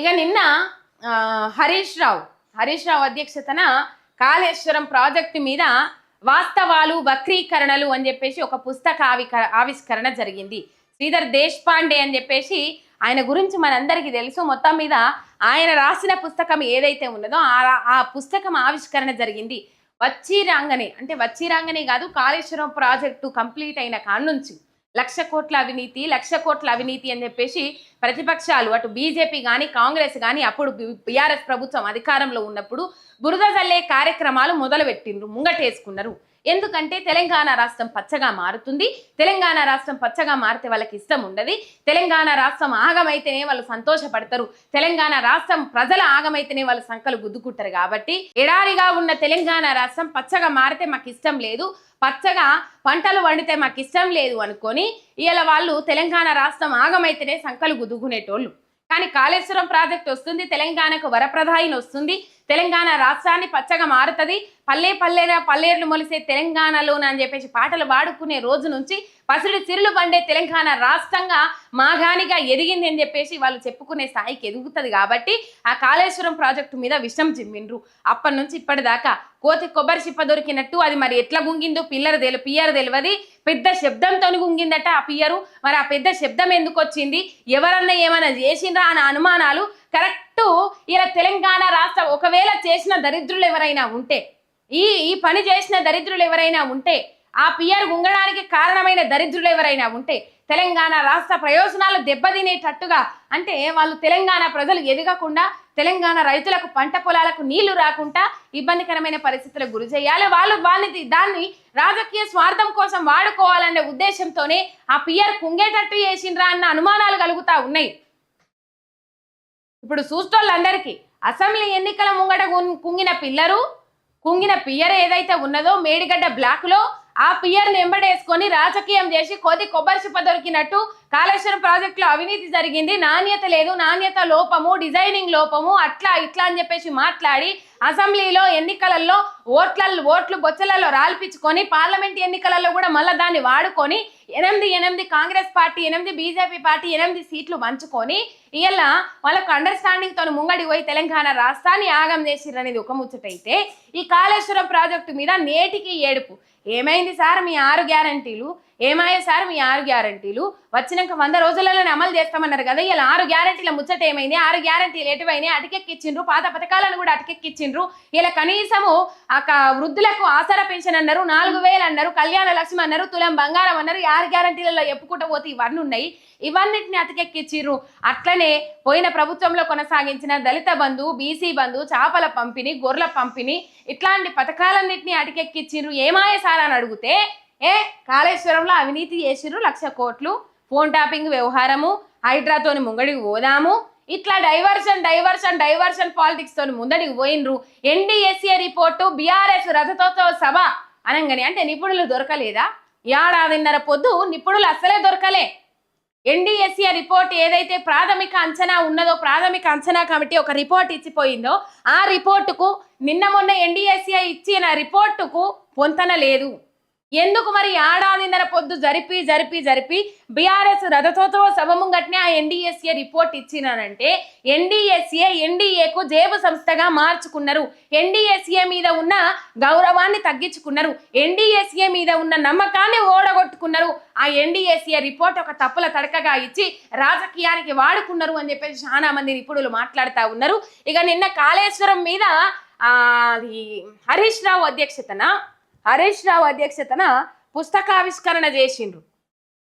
ఇక నిన్న హరీష్ రావు హరీష్ రావు అధ్యక్షతన కాళేశ్వరం ప్రాజెక్టు మీద వాస్తవాలు వక్రీకరణలు అని చెప్పేసి ఒక పుస్తక ఆవిక ఆవిష్కరణ జరిగింది. శ్రీధర్ దేశపాండే అని చెప్పేసి ఆయన గురించి మనందరికీ తెలుసు. మొత్తం మీద ఆయన రాసిన పుస్తకం ఏదైతే ఉన్నదో ఆ ఆ పుస్తకం ఆవిష్కరణ జరిగింది. వచ్చి రాంగనే అంటే వచ్చి రాంగనే కాదు కాళేశ్వరం ప్రాజెక్టు కంప్లీట్ అయిన కాడ నుంచి లక్ష కోట్ల అవినీతి లక్ష కోట్ల అవినీతి అని చెప్పేసి ప్రతిపక్షాలు అటు బీజేపీ కానీ కాంగ్రెస్ కానీ అప్పుడు బీఆర్ఎస్ ప్రభుత్వం అధికారంలో ఉన్నప్పుడు బురద జల్లే కార్యక్రమాలు మొదలుపెట్టిండ్రు ముంగటేసుకున్నారు. ఎందుకంటే తెలంగాణ రాష్ట్రం పచ్చగా మారుతుంది. తెలంగాణ రాష్ట్రం పచ్చగా మారితే వాళ్ళకి ఇష్టం ఉండదు. తెలంగాణ రాష్ట్రం ఆగమైతేనే వాళ్ళు సంతోషపడతారు. తెలంగాణ రాష్ట్రం ప్రజల ఆగమైతేనే వాళ్ళు సంకలు గుద్దుకుంటారు కాబట్టి ఎడారిగా ఉన్న తెలంగాణ రాష్ట్రం పచ్చగా మారితే మాకు ఇష్టం లేదు. పచ్చగా పంటలు వండితే మాకు ఇష్టం లేదు అనుకొని ఇలా వాళ్ళు తెలంగాణ రాష్ట్రం ఆగమైతేనే సంకలు గుద్దుకునేటోళ్ళు. కానీ కాళేశ్వరం ప్రాజెక్ట్ వస్తుంది. తెలంగాణకు వరప్రధాయిని వస్తుంది. తెలంగాణ రాష్ట్రాన్ని పచ్చగా మారుతుంది. పల్లె పల్లెన పల్లేర్లు మొలిసే తెలంగాణలోన అని చెప్పేసి పాటలు పాడుకునే రోజు నుంచి పసిడి చిరులు పండే తెలంగాణ రాష్ట్రంగా మాగానిగా ఎదిగింది అని చెప్పేసి వాళ్ళు చెప్పుకునే స్థాయికి ఎదుగుతుంది కాబట్టి ఆ కాళేశ్వరం ప్రాజెక్టు మీద విషం చిమ్మిండ్రు. అప్పటి నుంచి ఇప్పటిదాకా కోతి కొబ్బరి చిప్ప దొరికినట్టు అది మరి ఎట్లా గుంగిందో పిల్లర తెలు పియ్యరు తెలియదు పెద్ద శబ్దంతో గుంగిందట ఆ పియ్యరు. మరి ఆ పెద్ద శబ్దం ఎందుకు వచ్చింది? ఎవరన్నా ఏమైనా చేసిండ్రా అనే అనుమానాలు కరెక్ట్ ఇలా తెలంగాణ రాష్ట్రం ఒకవేళ చేసిన దరిద్రులు ఎవరైనా ఉంటే ఈ ఈ పని చేసిన దరిద్రులు ఎవరైనా ఉంటే ఆ పిఆర్ గుంగడానికి కారణమైన దరిద్రులు ఎవరైనా ఉంటే తెలంగాణ రాష్ట్ర ప్రయోజనాలు దెబ్బతినేటట్టుగా అంటే వాళ్ళు తెలంగాణ ప్రజలు ఎదగకుండా తెలంగాణ రైతులకు పంట పొలాలకు నీళ్ళు రాకుండా ఇబ్బందికరమైన పరిస్థితులకు గురి చేయాలి. వాళ్ళు వాళ్ళని దాన్ని రాజకీయ స్వార్థం కోసం వాడుకోవాలనే ఉద్దేశంతోనే ఆ పిఆర్ కుంగేటట్టు చేసిండ్రా అన్న అనుమానాలు కలుగుతా ఉన్నాయి. ఇప్పుడు చూస్తోళ్ళందరికీ అసెంబ్లీ ఎన్నికల ముంగట కుంగిన పిల్లరు కుంగిన పియ్యర్ ఏదైతే ఉన్నదో మేడిగడ్డ బ్లాక్లో ఆ పియ్యర్ని ఎంబడేసుకొని రాజకీయం చేసి కొద్ది కొబ్బరి చిప్ప దొరికినట్టు కాళేశ్వరం ప్రాజెక్టులో అవినీతి జరిగింది. నాణ్యత లేదు నాణ్యత లోపము డిజైనింగ్ లోపము అట్లా ఇట్లా అని చెప్పేసి మాట్లాడి అసెంబ్లీలో ఎన్నికలలో ఓట్ల ఓట్లు బొచ్చలలో రాల్పించుకొని పార్లమెంట్ ఎన్నికలలో కూడా మళ్ళీ దాన్ని వాడుకొని ఎనిమిది ఎనిమిది కాంగ్రెస్ పార్టీ ఎనిమిది బీజేపీ పార్టీ ఎనిమిది సీట్లు పంచుకొని ఇలా వాళ్ళకు అండర్స్టాండింగ్ తోని ముంగడి పోయి తెలంగాణ రాష్ట్రాన్ని ఆగం చేసిర్రు అనేది ఒక ముచ్చటైతే ఈ కాళేశ్వరం ప్రాజెక్టు మీద నేటికి ఏడుపు. ఏమైంది సార్? మీ ఆరు గ్యారంటీలు ఏమాయే సార్? మీ ఆరు గ్యారంటీలు. వచ్చినాక వంద రోజులలోనే అమలు చేస్తామన్నారు కదా ఇలా ఆరు గ్యారంటీల ముచ్చట ఏమైంది? ఆరు గ్యారంటీలు ఎటువైనా అటకెక్కిచ్చిండ్రు పాత పథకాలను కూడా అటకెక్కిచ్చిండ్రు. ఇలా కనీసము ఆ వృద్ధులకు ఆసరా పెన్షన్ అన్నారు నాలుగు వేలు అన్నారు కళ్యాణ లక్ష్మి అన్నారు తులం బంగారం అన్నారు ఆరు గ్యారంటీలలో చెప్పుకుంటూ పోతే ఇవన్నీ ఉన్నాయి ఇవన్నిటిని అటకెక్కిచ్చిర్రు అట్లనే పోయిన ప్రభుత్వంలో కొనసాగించిన దళిత బంధు బీసీ బంధు చేపల పంపిణీ గొర్రెల పంపిణీ ఇట్లాంటి పథకాలన్నింటినీ అటకెక్కిచ్చిర్రు ఏమాయ సార్ అని అడిగితే ఏ? కాళేశ్వరంలో అవినీతి చేసిర్రు లక్ష కోట్లు ఫోన్ టాపింగ్ వ్యవహారము హైడ్రాతోని ముంగడికి పోదాము ఇట్లా డైవర్షన్ డైవర్షన్ డైవర్షన్ పాలిటిక్స్ తోని ముందడికి పోయినరు. ఎన్డీఎస్ఏ రిపోర్టు బీఆర్ఎస్ రథతోత్సవ సభ అనగానే. అంటే నిపుణులు దొరకలేదా? ఏడాదిన్నర పొద్దు నిపుణులు అస్సలే దొరకలే. ఎన్డీఎస్ఏ రిపోర్ట్ ఏదైతే ప్రాథమిక అంచనా ఉన్నదో ప్రాథమిక అంచనా కమిటీ ఒక రిపోర్ట్ ఇచ్చిపోయిందో ఆ రిపోర్టుకు నిన్న మొన్న ఎన్డీఎస్ఏ ఇచ్చిన రిపోర్టుకు పొంతన లేదు. ఎందుకు మరి ఏడాదిన్నర పొద్దు జరిపి జరిపి జరిపి బీఆర్ఎస్ రథతోతో సమముంగట్నే ఆ ఎన్డీఎస్ఏ రిపోర్ట్ ఇచ్చినానంటే ఎన్డీఎస్ఏ ఎన్డీఏకు జేబు సంస్థగా మార్చుకున్నారు. ఎన్డీఎస్ఏ మీద ఉన్న గౌరవాన్ని తగ్గించుకున్నారు. ఎన్డీఎస్ఏ మీద ఉన్న నమ్మకాన్ని ఓడగొట్టుకున్నారు. ఆ ఎన్డీఎస్ఏ రిపోర్ట్ ఒక తప్పుల తడకగా ఇచ్చి రాజకీయానికి వాడుకున్నారు అని చెప్పేసి చాలా మంది నిపుణులు మాట్లాడుతూ ఉన్నారు. ఇక నిన్న కాళేశ్వరం మీద ఆ, అది హరీష్ రావు అధ్యక్షతన హరీష్ రావు అధ్యక్షతన పుస్తకావిష్కరణ చేసిండ్రు.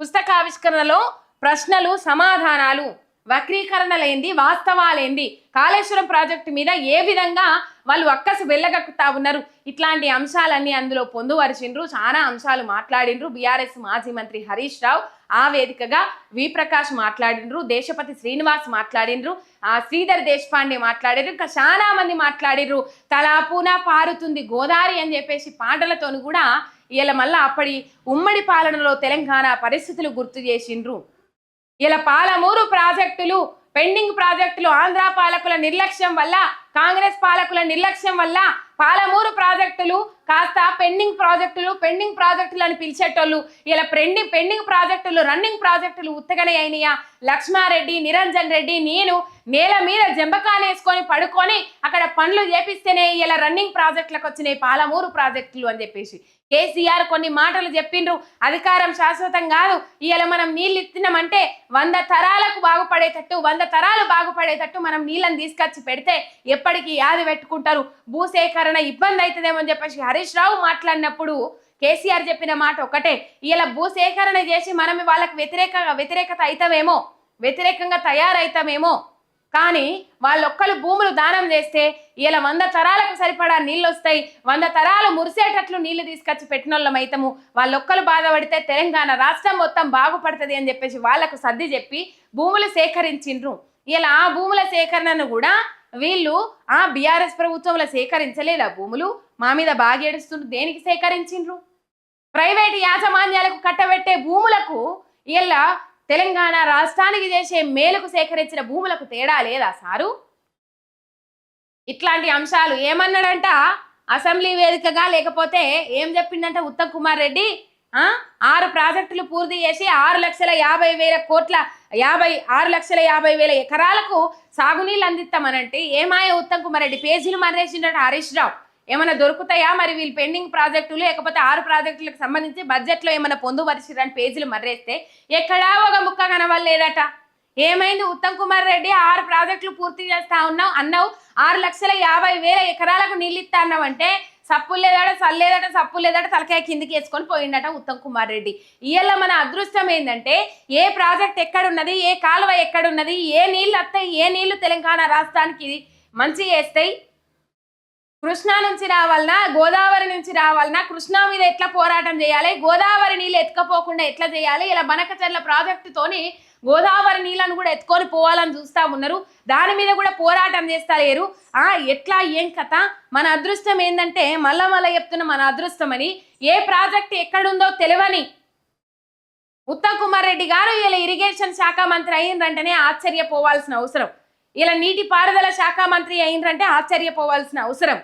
పుస్తకావిష్కరణలో ప్రశ్నలు సమాధానాలు వక్రీకరణలేంది వాస్తవాలేంది. కాళేశ్వరం ప్రాజెక్టు మీద ఏ విధంగా వాళ్ళు అక్కసు వెళ్ళగక్కుతా ఉన్నారు? ఇట్లాంటి అంశాలన్నీ అందులో పొందుపరిచిండ్రు చాలా అంశాలు మాట్లాడిండ్రు. బీఆర్ఎస్ మాజీ మంత్రి హరీష్ రావు ఆ వేదికగా వి ప్రకాష్ మాట్లాడిండ్రు దేశపతి శ్రీనివాస్ మాట్లాడిండ్రు ఆ శ్రీధర్ దేశపాండే మాట్లాడారు ఇంకా చాలా మంది మాట్లాడిర్రు తలాపున పారుతుంది గోదావరి అని చెప్పేసి పాటలతోని కూడా ఇలా మళ్ళీ అప్పటి ఉమ్మడి పాలనలో తెలంగాణ పరిస్థితులు గుర్తు చేసిండ్రు. ఇలా పాలమూరు ప్రాజెక్టులు పెండింగ్ ప్రాజెక్టులు ఆంధ్ర పాలకుల నిర్లక్ష్యం వల్ల కాంగ్రెస్ పాలకుల నిర్లక్ష్యం వల్ల పాలమూరు ప్రాజెక్టులు కాస్త పెండింగ్ ప్రాజెక్టులు పెండింగ్ ప్రాజెక్టులు అని పిలిచేటోళ్ళు ఇలా పెండింగ్ పెండింగ్ ప్రాజెక్టులు రన్నింగ్ ప్రాజెక్టులు ఉత్తగనే అయినాయా లక్ష్మారెడ్డి నిరంజన్ రెడ్డి నేను నేల మీద జంబకానేసుకొని పడుకొని అక్కడ పనులు చేపిస్తేనే ఇలా రన్నింగ్ ప్రాజెక్టులకు వచ్చినాయి పాలమూరు ప్రాజెక్టులు అని చెప్పేసి. కేసీఆర్ కొన్ని మాటలు చెప్పిండ్రు. అధికారం శాశ్వతం కాదు. ఇవాళ మనం నీళ్ళు ఇస్తున్నామంటే వంద తరాలకు బాగుపడేటట్టు వంద తరాలు బాగుపడేటట్టు మనం నీళ్ళని తీసుకొచ్చి పెడితే ఎప్పటికీ యాది పెట్టుకుంటారు. భూసేకరణ ఇబ్బంది అవుతుందేమో అని చెప్పేసి హరీష్ రావు మాట్లాడినప్పుడు కేసీఆర్ చెప్పిన మాట ఒకటే. ఇలా భూసేకరణ చేసి మనం వాళ్ళకి వ్యతిరేక వ్యతిరేకత అవుతామేమో వ్యతిరేకంగా తయారవుతామేమో కానీ వాళ్ళొక్కరు భూములు దానం చేస్తే ఇలా వంద తరాలకు సరిపడా నీళ్ళు వస్తాయి వంద తరాలు మురిసేటట్లు నీళ్ళు తీసుకొచ్చి పెట్టినోళ్ళం అవుతాము వాళ్ళొక్కరు బాధపడితే తెలంగాణ రాష్ట్రం మొత్తం బాగుపడుతుంది అని చెప్పేసి వాళ్ళకు సర్ది చెప్పి భూములు సేకరించిండ్రు. ఇలా ఆ భూముల సేకరణను కూడా వీళ్ళు ఆ బీఆర్ఎస్ ప్రభుత్వంలో సేకరించలేదా భూములు? మా మీద బాగా ఏడుస్తుండ్రు. దేనికి సేకరించిండ్రు? ప్రైవేట్ యాజమాన్యాలకు కట్టబెట్టే భూములకు ఇలా తెలంగాణ రాష్ట్రానికి చేసే మేలుకు సేకరించిన భూములకు తేడా లేదా సారు? ఇట్లాంటి అంశాలు ఏమన్నాడంట? అసెంబ్లీ వేదికగా లేకపోతే ఏం చెప్పిండంట ఉత్తమ్ కుమార్ రెడ్డి? ఆరు ప్రాజెక్టులు పూర్తి చేసి ఆరు లక్షల యాభై వేల కోట్ల యాభై ఆరు లక్షల యాభై వేల ఎకరాలకు సాగునీళ్ళు అందిస్తామనంటే ఏమాయ ఉత్తమ్ కుమార్ రెడ్డి పేజీలు మర్రేసిండట హరీష్ రావు. ఏమైనా దొరుకుతాయా మరి వీళ్ళు పెండింగ్ ప్రాజెక్టులు లేకపోతే ఆరు ప్రాజెక్టులకు సంబంధించి బడ్జెట్లో ఏమైనా పొందుపరిచిరని పేజీలు మర్రేస్తే ఎక్కడా ఒక ముక్క కనవలేదట ఏమైంది ఉత్తమ్ కుమార్ రెడ్డి? ఆరు ప్రాజెక్టులు పూర్తి చేస్తా ఉన్నావు అన్నావు ఆరు లక్షల యాభై వేల ఎకరాలకు నీళ్ళు ఇస్తా అన్నావు అంటే సప్పు లేదట చల్లేదట సప్పు లేదట తలకాయ కిందికి వేసుకొని పోయిండట ఉత్తమ్ కుమార్ రెడ్డి. ఇవాళ మన అదృష్టం ఏంటంటే ఏ ప్రాజెక్ట్ ఎక్కడున్నది ఏ కాలువ ఎక్కడున్నది ఏ నీళ్ళు వస్తాయి ఏ నీళ్ళు తెలంగాణ రాష్ట్రానికి మంచి చేస్తాయి? కృష్ణా నుంచి రావాలనా గోదావరి నుంచి రావాలనా కృష్ణా మీద ఎట్లా పోరాటం చేయాలి గోదావరి నీళ్ళు ఎత్తుకపోకుండా ఎట్లా చేయాలి ఇలా బనకచర్ల ప్రాజెక్టుతోని గోదావరి నీళ్ళను కూడా ఎత్తుకొని పోవాలని చూస్తా ఉన్నారు. దాని మీద కూడా పోరాటం చేస్తా లేరు ఆ ఎట్లా ఏం కథ? మన అదృష్టం ఏంటంటే మళ్ళా మళ్ళా చెప్తున్న మన అదృష్టం అని ఏ ప్రాజెక్ట్ ఎక్కడుందో తెలియని ఉత్తమ్ కుమార్ రెడ్డి గారు ఇలా ఇరిగేషన్ శాఖ మంత్రి అయిందంటేనే ఆశ్చర్యపోవాల్సిన అవసరం. ఇలా నీటి పారుదల శాఖ మంత్రి అయిందంటే ఆశ్చర్యపోవాల్సిన అవసరం.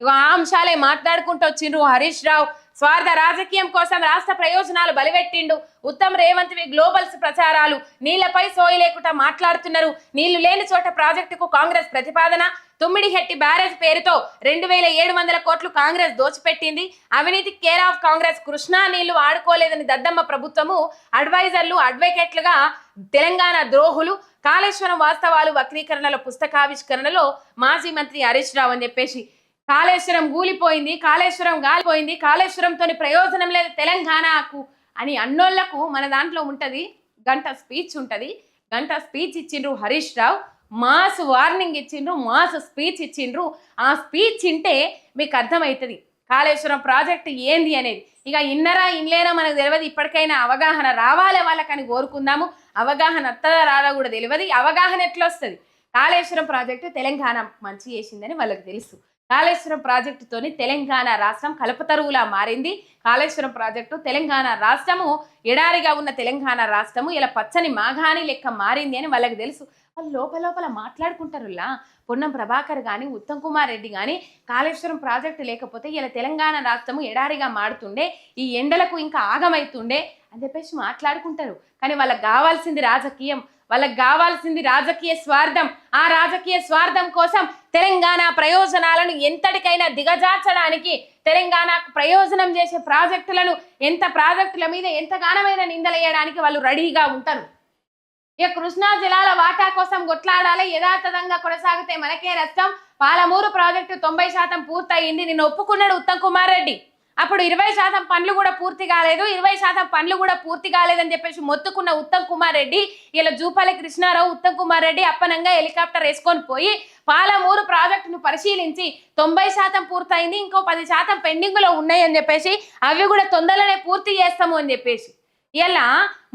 ఇక ఆ అంశాలే మాట్లాడుకుంటూ వచ్చిండ్రు హరీష్ రావు. స్వార్థ రాజకీయం కోసం రాష్ట్ర ప్రయోజనాలు బలివెట్టిండు ఉత్తమ్ రేవంత్ వి గ్లోబల్స్ ప్రచారాలు. నీళ్ళపై సోయి లేకుండా మాట్లాడుతున్నారు. నీళ్ళు లేని చోట ప్రాజెక్టుకు కాంగ్రెస్ ప్రతిపాదన. తుమ్మిడిహెట్టి బ్యారేజ్ పేరుతో రెండు వేల ఏడు వందల కోట్లు కాంగ్రెస్ దోచిపెట్టింది. అవినీతి కేర్ ఆఫ్ కాంగ్రెస్ కృష్ణా నీళ్ళు ఆడుకోలేదని దద్దమ్మ ప్రభుత్వము అడ్వైజర్లు అడ్వకేట్లుగా తెలంగాణ ద్రోహులు. కాళేశ్వరం వాస్తవాలు వక్రీకరణల పుస్తకావిష్కరణలో మాజీ మంత్రి హరీష్ రావు అని చెప్పేసి కాళేశ్వరం గూలిపోయింది కాళేశ్వరం గాలిపోయింది కాళేశ్వరంతో ప్రయోజనం లేదు తెలంగాణకు అని అన్నోళ్ళకు మన దాంట్లో ఉంటుంది గంట స్పీచ్ ఉంటుంది. గంట స్పీచ్ ఇచ్చిండ్రు హరీష్ రావు మాస్ వార్నింగ్ ఇచ్చిండ్రు మాస్ స్పీచ్ ఇచ్చిండ్రు. ఆ స్పీచ్ ఇంటే మీకు అర్థమవుతుంది కాళేశ్వరం ప్రాజెక్ట్ ఏంది అనేది. ఇక ఇన్నరా ఇన్లేనా మనకు తెలియదు ఇప్పటికైనా అవగాహన రావాలి వాళ్ళకని కోరుకుందాము. అవగాహన వస్తుందా రాదా కూడా తెలియదు అవగాహన ఎట్లా వస్తుంది కాళేశ్వరం ప్రాజెక్టు తెలంగాణ మంచి చేసిందని వాళ్ళకి తెలుసు. కాళేశ్వరం ప్రాజెక్టుతోని తెలంగాణ రాష్ట్రం కలపతరువులా మారింది. కాళేశ్వరం ప్రాజెక్టు తెలంగాణ రాష్ట్రము ఎడారిగా ఉన్న తెలంగాణ రాష్ట్రము ఇలా పచ్చని మాఘాని లెక్క మారింది అని వాళ్ళకి తెలుసు. వాళ్ళు లోపల లోపల మాట్లాడుకుంటారులా. పొన్నం ప్రభాకర్ కానీ ఉత్తమ్ కుమార్ రెడ్డి కానీ కాళేశ్వరం ప్రాజెక్టు లేకపోతే ఇలా తెలంగాణ రాష్ట్రము ఎడారిగా మారుతుండే ఈ ఎండలకు ఇంకా ఆగమైతుండే అని చెప్పేసి మాట్లాడుకుంటారు. కానీ వాళ్ళకి కావాల్సింది రాజకీయం. వాళ్ళకి కావాల్సింది రాజకీయ స్వార్థం. ఆ రాజకీయ స్వార్థం కోసం తెలంగాణ ప్రయోజనాలను ఎంతటికైనా దిగజార్చడానికి తెలంగాణకు ప్రయోజనం చేసే ప్రాజెక్టులను ఎంత ప్రాజెక్టుల మీద ఎంతగానమైన నిందలేయడానికి వాళ్ళు రెడీగా ఉంటారు. ఇక కృష్ణా జలాల వాటా కోసం కొట్లాడాలి యథాతథంగా కొనసాగితే మనకే నష్టం. పాలమూరు ప్రాజెక్టు తొంభై శాతం పూర్తయింది. నిన్న ఒప్పుకున్నాడు ఉత్తమ్ కుమార్ రెడ్డి. అప్పుడు ఇరవై శాతం పనులు కూడా పూర్తి కాలేదు ఇరవై శాతం పనులు కూడా పూర్తి కాలేదని చెప్పేసి మొత్తుకున్న ఉత్తమ్ కుమార్ రెడ్డి ఇలా జూపాలి కృష్ణారావు ఉత్తమ్ కుమార్ రెడ్డి అప్పనంగా హెలికాప్టర్ వేసుకొని పోయి పాలమూరు ప్రాజెక్టును పరిశీలించి తొంభై శాతం పూర్తయింది ఇంకో పది శాతం పెండింగ్లో ఉన్నాయని చెప్పేసి అవి కూడా తొందరలోనే పూర్తి చేస్తాము అని చెప్పేసి. ఇలా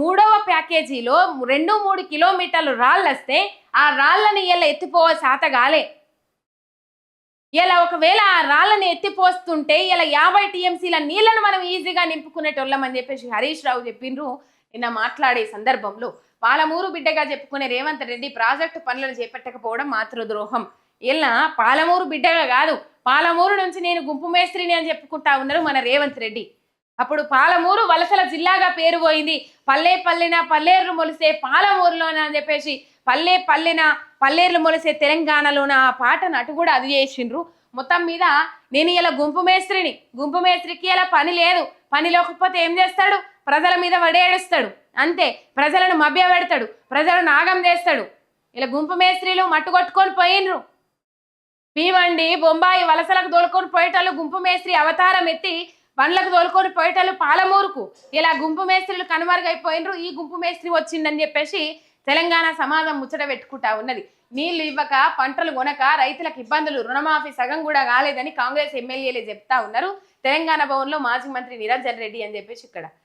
మూడవ ప్యాకేజీలో రెండు మూడు కిలోమీటర్లు రాళ్ళు వస్తే ఆ రాళ్ళని ఇలా ఎత్తిపోవ శాత కాలే. ఇలా ఒకవేళ ఆ రాళ్ళని ఎత్తిపోస్తుంటే ఇలా యాభై టీఎంసీల నీళ్ళను మనం ఈజీగా నింపుకునేటోళ్ళం అని చెప్పేసి హరీష్ రావు చెప్పిండ్రు నిన్న మాట్లాడే సందర్భంలో. పాలమూరు బిడ్డగా చెప్పుకునే రేవంత్ రెడ్డి ప్రాజెక్టు పనులను చేపట్టకపోవడం మాతృద్రోహం. ఇలా పాలమూరు బిడ్డగా కాదు పాలమూరు నుంచి నేను గుంపు మేస్త్రిని అని చెప్పుకుంటా ఉన్నారు మన రేవంత్ రెడ్డి. అప్పుడు పాలమూరు వలసల జిల్లాగా పేరు పోయింది. పల్లె పల్లెన పల్లేర్లు మొలిసే పాలమూరులోన అని చెప్పేసి పల్లె పల్లెన పల్లేర్లు మొలిసే తెలంగాణలోన ఆ పాటను అటు కూడా అది చేసిండ్రు. మొత్తం మీద నేను ఇలా గుంపు మేస్త్రిని గుంపు మేస్త్రికి ఇలా పని లేదు. పని లేకపోతే ఏం చేస్తాడు? ప్రజల మీద వడేడుస్తాడు అంతే. ప్రజలను మభ్య పెడతాడు. ప్రజలను నాగం చేస్తాడు. ఇలా గుంపు మేస్త్రీలు మట్టు కొట్టుకొని పోయినరు భీమండి బొంబాయి వలసలకు దోలుకొని పోయేటోళ్ళు గుంపు మేస్త్రి అవతారం ఎత్తి బండ్లకు తోలుకొని పోయేటోళ్ళు పాలమూరుకు. ఇలా గుంపు మేస్త్రీలు కనుమరుగైపోయినరు ఈ గుంపు మేస్త్రి వచ్చిందని చెప్పేసి తెలంగాణ సమాజం ముచ్చట పెట్టుకుంటా ఉన్నది. నీళ్ళు ఇవ్వక పంటలు కొనక రైతులకు ఇబ్బందులు రుణమాఫీ సగం కూడా కాలేదని కాంగ్రెస్ ఎమ్మెల్యేలే చెప్తా ఉన్నారు. తెలంగాణ భవన్లో మాజీ మంత్రి నిరంజన్ రెడ్డి అని చెప్పేసి ఇక్కడ.